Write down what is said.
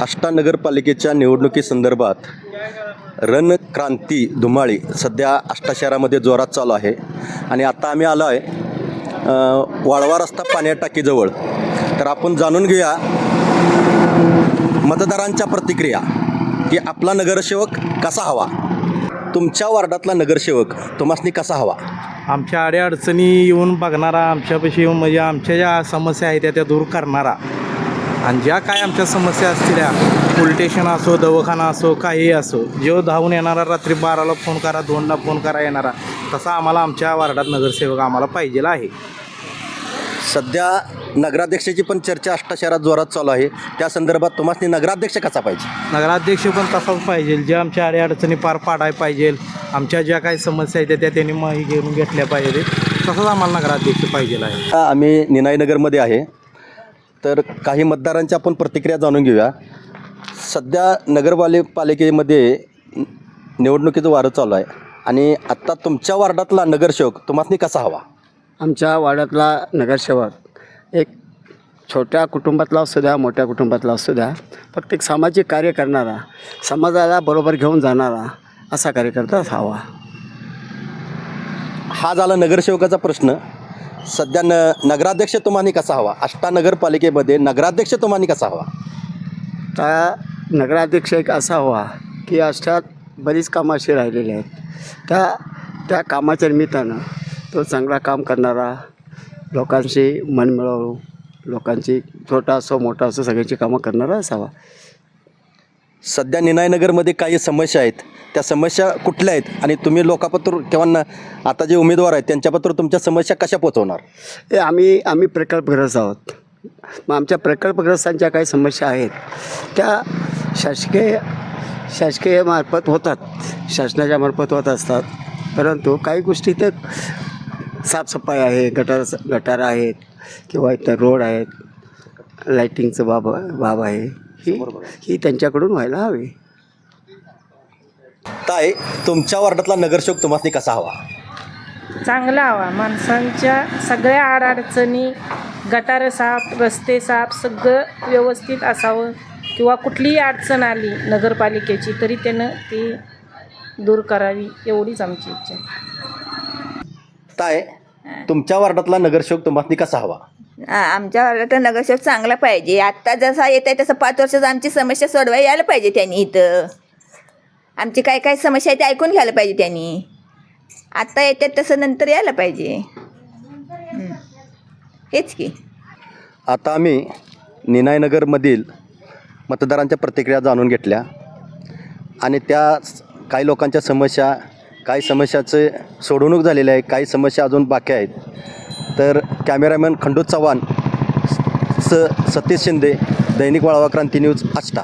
आष्टा नगरपालिकेच्या निवडणुकीसंदर्भात रणक्रांती धुमाळी सध्या आष्टा शहरामध्ये जोरात चालू आहे. आणि आता आम्ही आलो आहे वाळवा रस्ता पाण्या टाकीजवळ. तर आपण जाणून घेऊया मतदारांच्या प्रतिक्रिया की आपला नगरसेवक कसा हवा? तुमच्या वार्डातला नगरसेवक तुम्हासनी कसा हवा? आमच्या अडीअडचणी येऊन बघणारा आमच्यापाशी येऊन म्हणजे आमच्या ज्या समस्या आहेत त्या त्या दूर करणारा आणि ज्या काय आमच्या समस्या असतील त्या पोलीस स्टेशन असो दवाखाना असो काही असो जेव्हा धावून येणारा रात्री बाराला फोन करा दोनला फोन करा येणारा तसा आम्हाला आमच्या वार्डात नगरसेवक आम्हाला पाहिजेला आहे. सध्या नगराध्यक्षाची पण चर्चा आष्टा शहरात जोरात चालू आहे. त्या संदर्भात तुम्हासनी नगराध्यक्ष कसा पाहिजे? नगराध्यक्ष पण तसाच पाहिजे. ज्या आमच्या अडीअडचणी पार पाडाय पाहिजे. आमच्या ज्या काही समस्या आहेत त्या त्यांनी माही घेऊन घेतल्या पाहिजे. तसंच आम्हाला नगराध्यक्ष पाहिजेला आहे. आम्ही निनाईनगरमध्ये आहे. तर काही मतदारांच्या आपण प्रतिक्रिया जाणून घेऊया. सध्या नगरपालि पालिकेमध्ये निवडणुकीचं वारं चालू आहे. आणि आत्ता तुमच्या वार्डातला नगरसेवक तुम्हासनी कसा हवा? आमच्या वाड्यातला नगरसेवक एक छोट्या कुटुंबातला असू द्या मोठ्या कुटुंबातला असू द्या फक्त एक सामाजिक कार्य करणारा समाजाला बरोबर घेऊन जाणारा असा कार्यकर्ताच हवा. हा झाला नगरसेवकाचा प्रश्न. सध्या न नगराध्यक्ष तुम्हानी कसा हवा? आष्टा नगरपालिकेमध्ये नगराध्यक्ष तुम्हानी कसा हवा? त्या नगराध्यक्ष एक असा हवा की अष्टात बरीच कामं अशी राहिलेली आहेत. त्या त्या कामाच्या निमित्तानं तो चांगला काम करणारा लोकांशी मन मिळवून लोकांची छोटा असो मोठा असो सगळ्यांची कामं करणारा असावा. सध्या निनायनगरमध्ये काही समस्या आहेत. त्या समस्या कुठल्या आहेत? आणि तुम्ही लोकापत्र किंवा न- आता जे उमेदवार आहेत त्यांच्यापत्र तुमच्या समस्या कशा पोचवणार हे आम्ही आम्ही प्रकल्पग्रस्त आहोत. मग आमच्या प्रकल्पग्रस्तांच्या काही समस्या आहेत. त्या शासकीय शासकीय मार्फत होतात. शासनाच्या मार्फत होत असतात. परंतु काही गोष्टी तर साफसफाई आहे गटार गटार आहेत किंवा इतर रोड आहेत. लाईटिंगचं बाब बाब आहे. ही ही त्यांच्याकडून व्हायला हवी. ताय तुमच्या वार्डातला नगरसेवक तुम्हाला कसा हवा? चांगला हवा. माणसांच्या सगळ्या अडचणी गटार साफ रस्ते साफ सगळं व्यवस्थित असावं. किंवा कुठलीही अडचण आली नगरपालिकेची तरी त्यानं ती दूर करावी एवढीच आमची इच्छा आहे. ताय तुमच्या वार्डातला नगरसेवक तुम्हाला कसा हवा. आमच्या वार्डात नगरसेवक चांगला पाहिजे. आत्ता जसा येत आहे तसं पाच वर्षात आमची समस्या सोडवायला यायला पाहिजे त्यांनी इथं. आमची काय काय समस्या आहे ते ऐकून घ्यायला पाहिजे त्यांनी. आत्ता येतात तसं नंतर यायला पाहिजे. हं. हेच की. आता आम्ही निनायनगरमधील मतदारांच्या प्रतिक्रिया जाणून घेतल्या. आणि त्या स- काही लोकांच्या समस्या काही समस्याचे सोडवणूक झालेली आहे काही समस्या अजून बाकी आहेत. तर कॅमेरामॅन खंडू चव्हाण स सतीश शिंदे दैनिक वाळवा क्रांती न्यूज आष्टा.